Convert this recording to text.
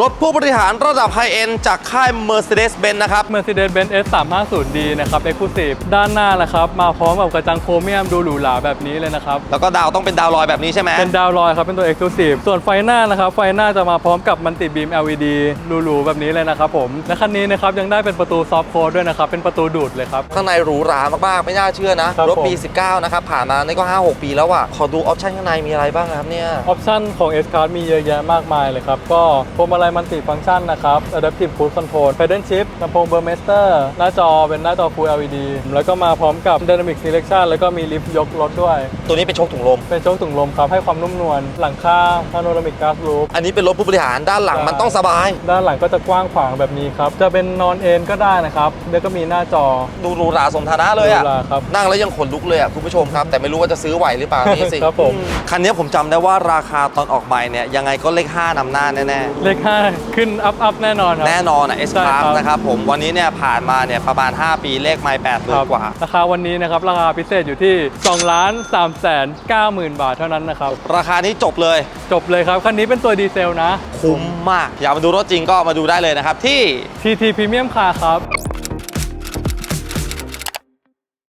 รถผู้บริหารระดับไฮเอ็นจากค่าย Mercedes-Benz นะครับ Mercedes-Benz S350D นะครับ Exclusive ด้านหน้านะครับ มาพร้อมกับกระจังโครเมียมดูหรูหราแบบนี้เลยนะครับ แล้วก็ดาวต้องเป็นดาวลอยแบบนี้ใช่ไหมเป็นดาวลอยครับ เป็นตัว Exclusive ส่วนไฟหน้านะครับ ไฟหน้าจะมาพร้อมกับมันติบีม LED หรูๆแบบนี้เลยนะครับผมและคันนี้นะครับยังได้เป็นประตูซอฟต์โค้ดด้วยนะครับเป็นประตูดูดเลยครับข้างในหรูหรามากๆไม่น่าเชื่อนะครับรถปีผม19นะครับผ่านมานี่ก็ 5-6 ปีแล้วอะขอดูออปชั่นข้างในมีอะไรบ้างครับเนี่ย ออปชั่นของ S Card มีเยอะแยะมากมายเลยครับ ก็พวงมาลัยมันติฟังก์ชันนะครับ Adaptive Cruise Control Pedal Shift ลำโพง Burmester หน้าจอเป็นหน้าจอ Full LED แล้วก็มาพร้อมกับ Dynamic Selection แล้วก็มีลิฟต์ยกรถด้วย ตัวนี้เป็นโชคถุงลม เป็นโชคถุงลมครับ ให้ความนุ่มนวลหลังคา Panoramic Glass Roof อันนี้เป็นรถผู้บริหารด้านหลังใช่มันต้องสบาย ด้านหลังก็จะกว้างขวางแบบนี้ครับ จะเป็นนอนเอนก็ได้นะครับแล้วก็มีหน้าจอดูหรูหราสมฐานะเลยอะหรูหราครับนั่งแล้วยังขนลุกเลยอะคุณผู้ชมครับ แต่ไม่รู้ว่าจะซื้อไหวหรือเปล่านี่สิครับผมคันนี้ผมจำได้ว่าราคาตอนออกใหม่เนี่ยยังไงก็เลข5นำหน้าแน่เลข5ขึ้นอัพอัพแน่นอนครับๆแน่นอนอะ S ใช่ Class ครับนะครับผมวันนี้เนี่ยผ่านมาเนี่ยประมาณ 5 ปีเลขไม่แปดหมื่คนรับกว่า ราคาวันนี้นะครับ ราคาพิเศษอยู่ที่2ล้าน3แสน9หมื่นบาทเท่านั้นนะครับ ราคานี้จบเลย จบเลยครับ คันนี้เป็นตัวดีเซลนะ คุ้มมาก อยากมาดูรถจริงก็มาดูได้เลยนะครับ ที่ TT Premium Car ครับ